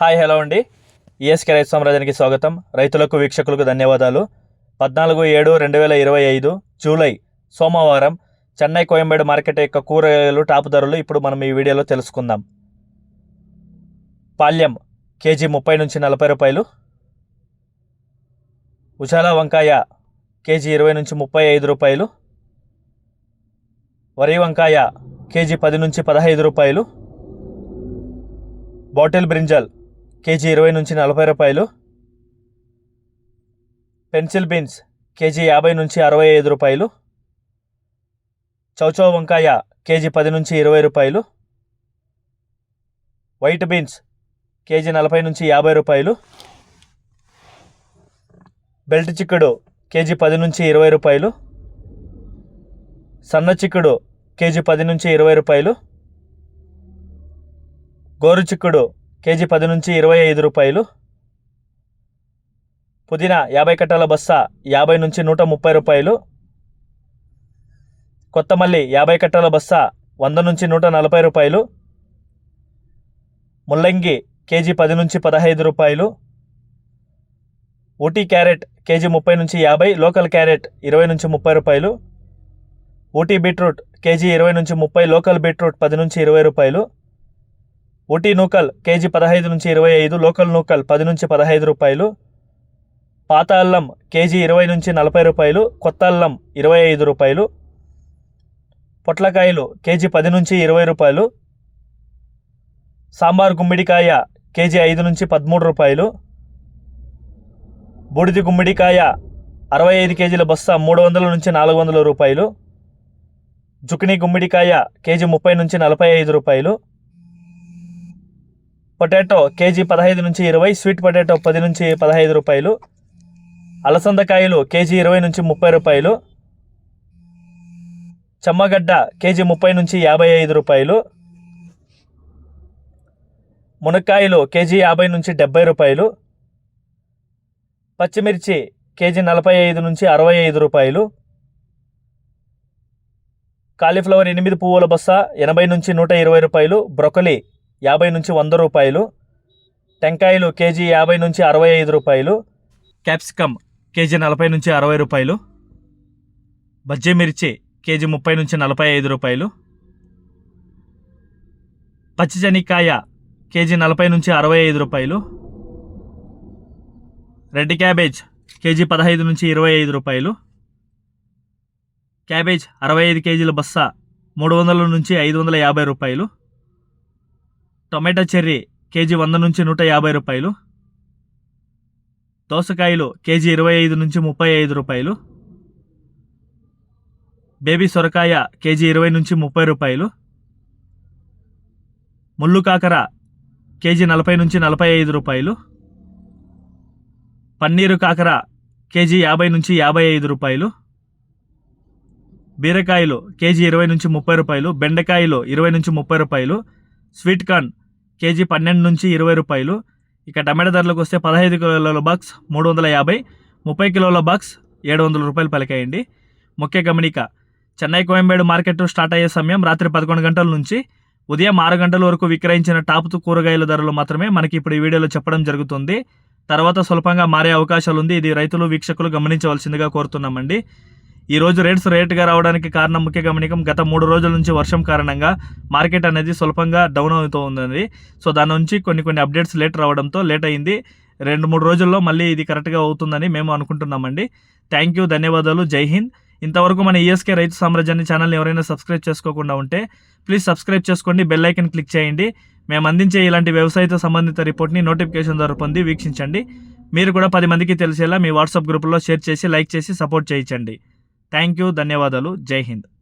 Hi hello అండి. ESK రైతు సామ్రాజ్యానికి స్వాగతం. రైతులకు వీక్షకులకు ధన్యవాదాలు. పద్నాలుగు ఏడు రెండు వేల ఇరవై ఐదు జూలై సోమవారం చెన్నై కోయంబేడు మార్కెట్ యొక్క కూరగాయలు టాప్ ధరలు ఇప్పుడు మనం ఈ వీడియోలో తెలుసుకుందాం. పాల్యం కేజీ ముప్పై నుంచి నలభై రూపాయలు. ఉజాలా వంకాయ కేజీ ఇరవై నుంచి ముప్పై ఐదు రూపాయలు. వరి వంకాయ కేజీ పది నుంచి పదహైదు రూపాయలు. బాటిల్ బ్రింజల్ కేజీ ఇరవై నుంచి నలభై రూపాయలు. పెన్సిల్ బీన్స్ కేజీ యాభై నుంచి అరవై ఐదు రూపాయలు. చౌచౌ వంకాయ కేజీ పది నుంచి ఇరవై రూపాయలు. వైట్ బీన్స్ కేజీ నలభై నుంచి యాభై రూపాయలు. బెల్ట్ చిక్కుడు కేజీ పది నుంచి ఇరవై రూపాయలు. సన్న చిక్కుడు కేజీ పది నుంచి ఇరవై రూపాయలు. గోరు చిక్కుడు కేజీ పది నుంచి ఇరవై ఐదు రూపాయలు. పుదీనా యాభై కట్టాల బస్తా యాభై నుంచి నూట ముప్పై రూపాయలు. కొత్తమల్లి యాభై కట్టాల బస్తా వంద నుంచి నూట నలభై రూపాయలు. ముల్లంగి కేజీ పది నుంచి పదహైదు రూపాయలు. ఊటీ క్యారెట్ కేజీ ముప్పై నుంచి యాభై లోకల్ క్యారెట్ ఇరవై నుంచి ముప్పై రూపాయలు. ఊటీ బీట్రూట్ కేజీ ఇరవై నుంచి ముప్పై లోకల్ బీట్రూట్ పది నుంచి ఇరవై రూపాయలు. ఊటీ నూకల్ కేజీ పదహైదు నుంచి ఇరవై ఐదు లోకల్ నూకల్ పది నుంచి పదహైదు రూపాయలు. పాత అల్లం కేజీ ఇరవై నుంచి నలభై రూపాయలు కొత్త అల్లం ఇరవై ఐదు రూపాయలు. పొట్లకాయలు కేజీ పది నుంచి ఇరవై రూపాయలు. సాంబార్ గుమ్మిడికాయ కేజీ ఐదు నుంచి పదమూడు రూపాయలు. బూడిది గుమ్మిడికాయ అరవై ఐదు కేజీల బస్తా మూడు వందల నుంచి నాలుగు వందల రూపాయలు. జుకినీ గుమ్మిడికాయ కేజీ ముప్పై నుంచి నలభై ఐదు రూపాయలు. పొటాటో కేజీ పదహైదు నుంచి ఇరవై స్వీట్ పొటాటో పది నుంచి పదహైదు రూపాయలు అలసందకాయలు కేజీ ఇరవై నుంచి ముప్పై రూపాయలు చెమ్మగడ్డ కేజీ ముప్పై నుంచి యాభై ఐదు రూపాయలు మునక్కాయలు కేజీ యాభై నుంచి డెబ్బై రూపాయలు పచ్చిమిర్చి కేజీ నలభై ఐదు నుంచి అరవై ఐదు రూపాయలు కాలీఫ్లవర్ ఎనిమిది పువ్వుల బస్తా ఎనభై నుంచి నూట ఇరవై రూపాయలు బ్రొకలీ యాభై నుంచి వంద రూపాయలు టెంకాయలు కేజీ యాభై నుంచి అరవై ఐదు రూపాయలు క్యాప్సికమ్ కేజీ నలభై నుంచి అరవై రూపాయలు బజ్జీ మిర్చి కేజీ ముప్పై నుంచి నలభై ఐదు రూపాయలు పచ్చి కేజీ నలభై నుంచి అరవై ఐదు రూపాయలు రెడ్ క్యాబేజ్ కేజీ పదహైదు నుంచి ఇరవై ఐదు రూపాయలు క్యాబేజ్ అరవై ఐదు కేజీల బస్తా మూడు వందల నుంచి ఐదు వందల యాభై రూపాయలు టొమాటో చెర్రీ కేజీ వంద నుంచి నూట యాభై రూపాయలు. దోసకాయలు కేజీ ఇరవై ఐదు నుంచి ముప్పై ఐదు రూపాయలు. బేబీ సొరకాయ కేజీ ఇరవై నుంచి ముప్పై రూపాయలు. ముళ్ళు కాకర కేజీ నలభై నుంచి నలభై ఐదు రూపాయలు. పన్నీరు కాకర కేజీ యాభై నుంచి యాభై ఐదు రూపాయలు. బీరకాయలు కేజీ ఇరవై నుంచి ముప్పై రూపాయలు. బెండకాయలు ఇరవై నుంచి ముప్పై రూపాయలు. స్వీట్ కార్న్ కేజీ పన్నెండు నుంచి ఇరవై రూపాయలు. ఇక టమాటా ధరలకు వస్తే పదహైదు కిలోల బాక్స్ మూడు వందల యాభై ముప్పై కిలోల బాక్స్ ఏడు వందల రూపాయలు పలికాయండి. ముఖ్య గమనిక చెన్నై కోయంబేడు మార్కెట్ స్టార్ట్ అయ్యే సమయం రాత్రి పదకొండు గంటల నుంచి ఉదయం ఆరు గంటల వరకు విక్రయించిన టాప్ కూరగాయల ధరలు మాత్రమే మనకి ఇప్పుడు ఈ వీడియోలో చెప్పడం జరుగుతుంది. తర్వాత స్వల్పంగా మారే అవకాశాలు ఉంది ఇది రైతులు వీక్షకులు గమనించవలసిందిగా కోరుతున్నామండి. ఈ రోజు రేట్స్ రేట్గా రావడానికి కారణం ముఖ్య గమనికం గత మూడు రోజుల నుంచి వర్షం కారణంగా మార్కెట్ అనేది స్వల్పంగా డౌన్ అవుతూ ఉంది సో దాని నుంచి కొన్ని కొన్ని అప్డేట్స్ లేట్ రావడంతో లేట్ అయింది. రెండు మూడు రోజుల్లో మళ్ళీ ఇది కరెక్ట్గా అవుతుందని మేము అనుకుంటున్నామండి. థ్యాంక్ యూ ధన్యవాదాలు జై హింద్. ఇంతవరకు మన ఈఎస్కే రైతు సామ్రాజ్యాన్ని ఛానల్ని ఎవరైనా సబ్స్క్రైబ్ చేసుకోకుండా ఉంటే ప్లీజ్ సబ్స్క్రైబ్ చేసుకోండి బెల్ ఐకన్ క్లిక్ చేయండి. మేము అందించే ఇలాంటి వ్యవసాయతో సంబంధిత రిపోర్ట్ని నోటిఫికేషన్ ద్వారా పొంది వీక్షించండి. మీరు కూడా పది మందికి తెలిసేలా మీ వాట్సాప్ గ్రూప్లో షేర్ చేసి లైక్ చేసి సపోర్ట్ చేయించండి. థ్యాంక్ యూ ధన్యవాదాలు. జై హింద్.